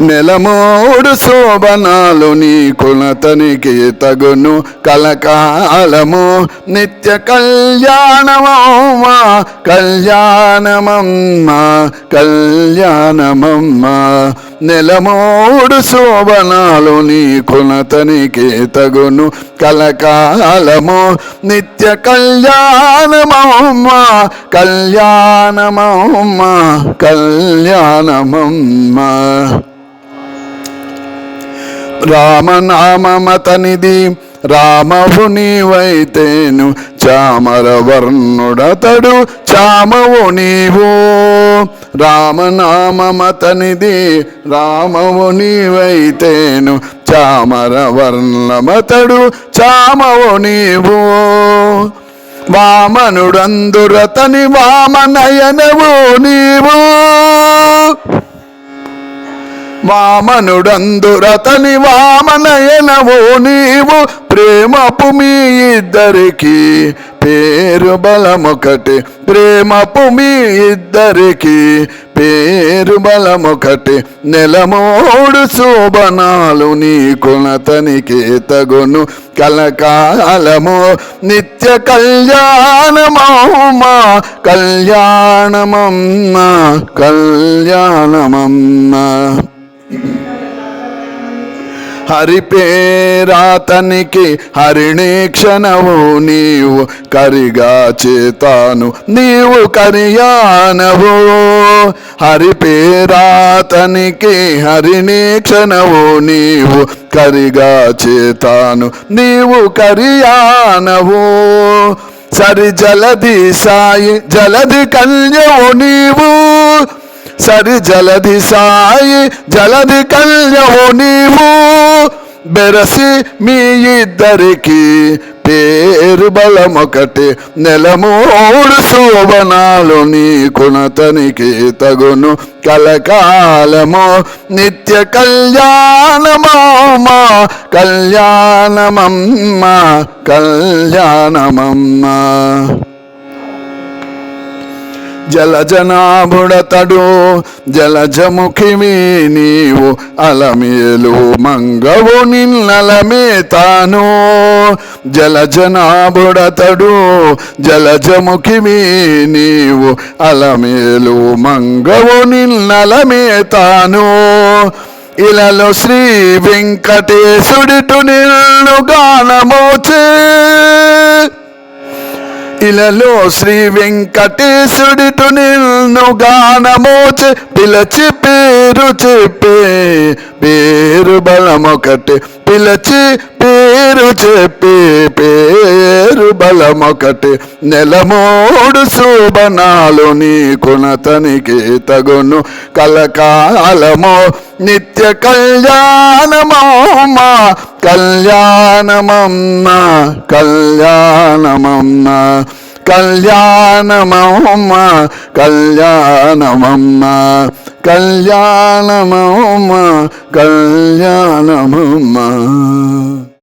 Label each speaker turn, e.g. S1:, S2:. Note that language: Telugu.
S1: నెలమూడు శోభనాలు నీ కులతనికి తగును. కలకాలము నిత్య కళ్యాణమమ్మ కళ్యాణమమ్మ కళ్యాణమమ్మ. నెలమూడు శోభనాలు నీ కులతనికి తగును. కలకాలము నిత్య కళ్యాణమమ్మ కళ్యాణమమ్మ కళ్యాణమమ్మ. రామనామతనిది రామవు నీవైతేను చామర వర్ణుడతడు చామవు నీవు. రామనామతనిది రామవు నీవైతేను చామర వర్ణమతడు చామవు నీవు. వామనుడందురతని వామనయనవు నీవు. వామనుడందురతని వామనయనవో నీవు ప్రేమపు మీ ఇద్దరికి పేరు బలమొకటి. ప్రేమపు మీ ఇద్దరికి పేరు బలమొకటి. నెలమోడు శోభనాలు నీకునతనికి తగును. కలకాలము నిత్య కళ్యాణమమ్మ కళ్యాణమమ్మ కళ్యాణమమ్మ. హరిపేరాతనికి పేరాతనికి హరిణీక్షణవు నీవు కరిగా చేతాను నీవు కరియానవు. హరిపేరాతనికి పేరాతనికి హరిణీక్షణవు నీవు కరిగా చేతాను నీవు కరియానవు. సరి జలది సాయి జలది కల్యవు నీవు. సరి జలది సాయి జలది కల్యవు నీవు బెరసి మీ ఇద్దరికి పేరు బలమొకటి. నెలమూడు శోభనాలు నీ కుణతనికి తగును. కలకాలము నిత్య కళ్యాణమా కళ్యాణమమ్మ కళ్యాణమమ్మ. జలజనాభుడతడు జలజముఖిమి నీవు అలమేలు మంగవు నిన్నలమే తాను. జలజనాభుడతడు జలజముఖిమి నీవు అలమేలు మంగవు నిన్నలమే తాను. ఇలలో శ్రీ వెంకటేశుడిటు నిన్ను గానమోచే. ఇలలో శ్రీ వెంకటేశుడిటు నిన్ను గానమోచి పిలచి పేరు చెప్పే పేరు బలమొకటి పిలచి పేరు చెప్పి పేరు బలమొకటి నెలమూడు శోభనాలు నీకునతనికి తగును కలకాలము నిత్య కళ్యాణమో మా కళ్యాణమమ్మ కళ్యాణమమ్మ కళ్యాణమమ్మ కళ్యాణమమ్మ కళ్యాణమమ్మ కళ్యాణమమ్మ.